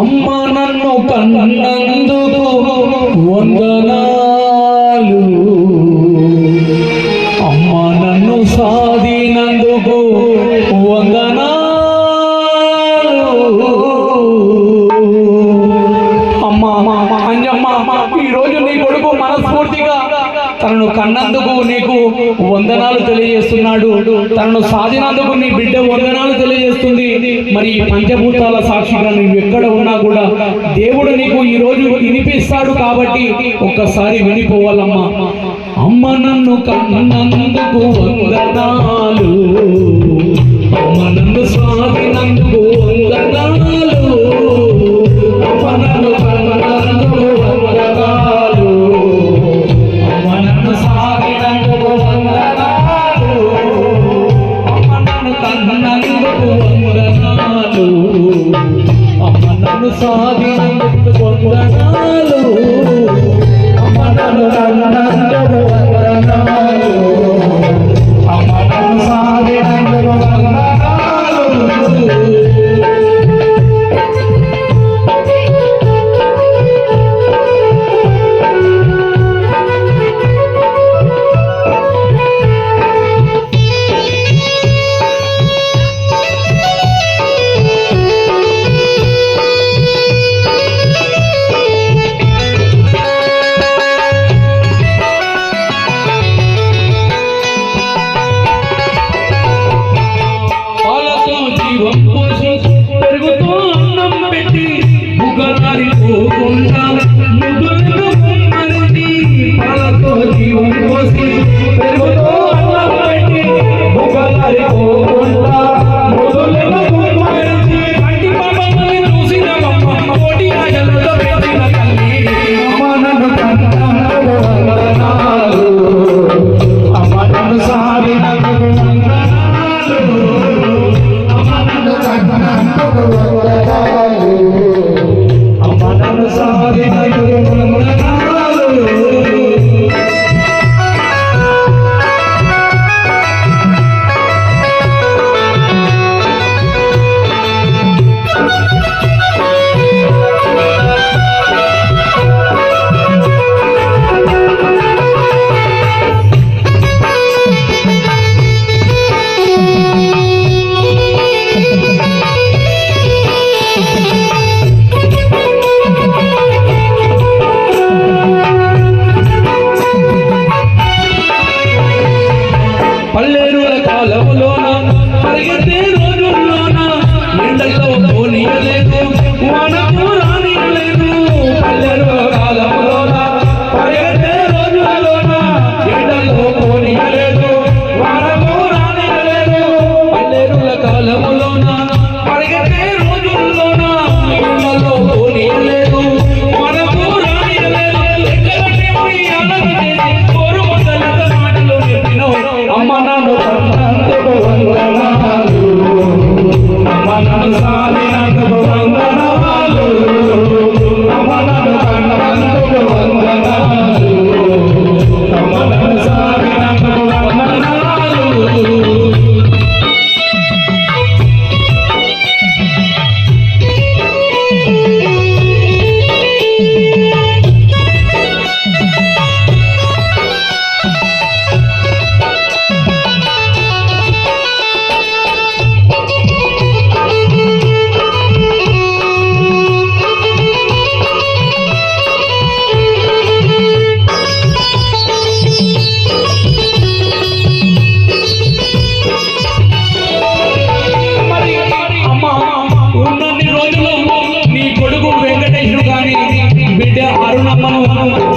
అమ్మ నన్ను కన్నందుకు వందనాలు. అమ్మ నన్ను సాధినందుకు వందనాలు. అమ్మ అమ్మ అంజమ్మ ఈ రోజు నీ కొడుకు మనస్ఫూర్తిగా తనను కన్నందుకు నీకు వందనాలు తెలియజేస్తున్నాడు. తనను సాధినందుకు నీ బిడ్డ వందనాలు తెలియజేస్తుంది. మరి ఈ పంచభూతాల సాక్షిగా నువ్వు ఎక్కడ ఉన్నా కూడా దేవుడు నీకు ఈ రోజు వినిపిస్తాడు కాబట్టి ఒక్కసారి వినిపోవాలమ్మా. అమ్మ నన్ను కన్నందుకు వందనాలు. అమ్మ నన్ను సాధినందుకు వందనాలు. వందనాలు అమ్మ నన్ను సాధినందుకు వందనాలు అమ్మ నన్ను तालम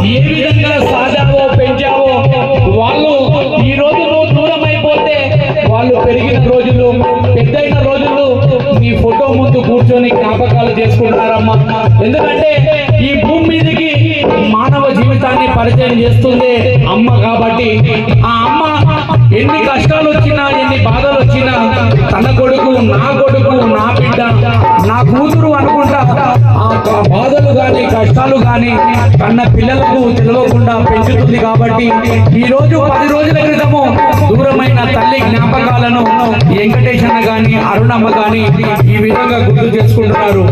ఏ విధంగా సాధావో పెంచావో వాళ్ళు ఈ రోజు నువ్వు దూరం అయిపోతే వాళ్ళు పెరిగిన రోజులు పెద్దయిన రోజులు నీ ఫోటో ముందు కూర్చొని జ్ఞాపకాలు చేసుకుంటారమ్మా. ఎందుకంటే ఈ భూమి మీదకి మానవ జీవితాన్ని పరిచయం చేస్తుంది అమ్మ కాబట్టి. ఆ అమ్మ ఎన్ని కష్టాలు వచ్చినా ఎన్ని బాధలు వచ్చినా తనకు కష్టాలు కానీ కన్న పిల్లలకు తెలియకుండా పెంచుతుంది కాబట్టి ఈ రోజు పది రోజుల క్రితము దూరమైన తల్లి జ్ఞాపకాలను వెంకటేశన్న కానీ అరుణమ్మ కానీ ఈ విధంగా గుర్తు చేసుకుంటున్నారు.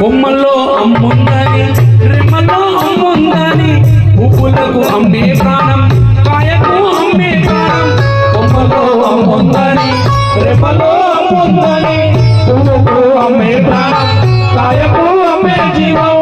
కొమ్మల్లో అమ్ముందని రిమ్మల్లో అమ్ముందని పువ్వులకు అమ్మే ప్రాణం కాయకు అమ్మే ప్రాణం. కొమ్మల్లో అమ్ముందని రిమ్మల్లో అమ్ముందని పువ్వుకు అమ్మే ప్రాణం కాయకు রূপের জীবন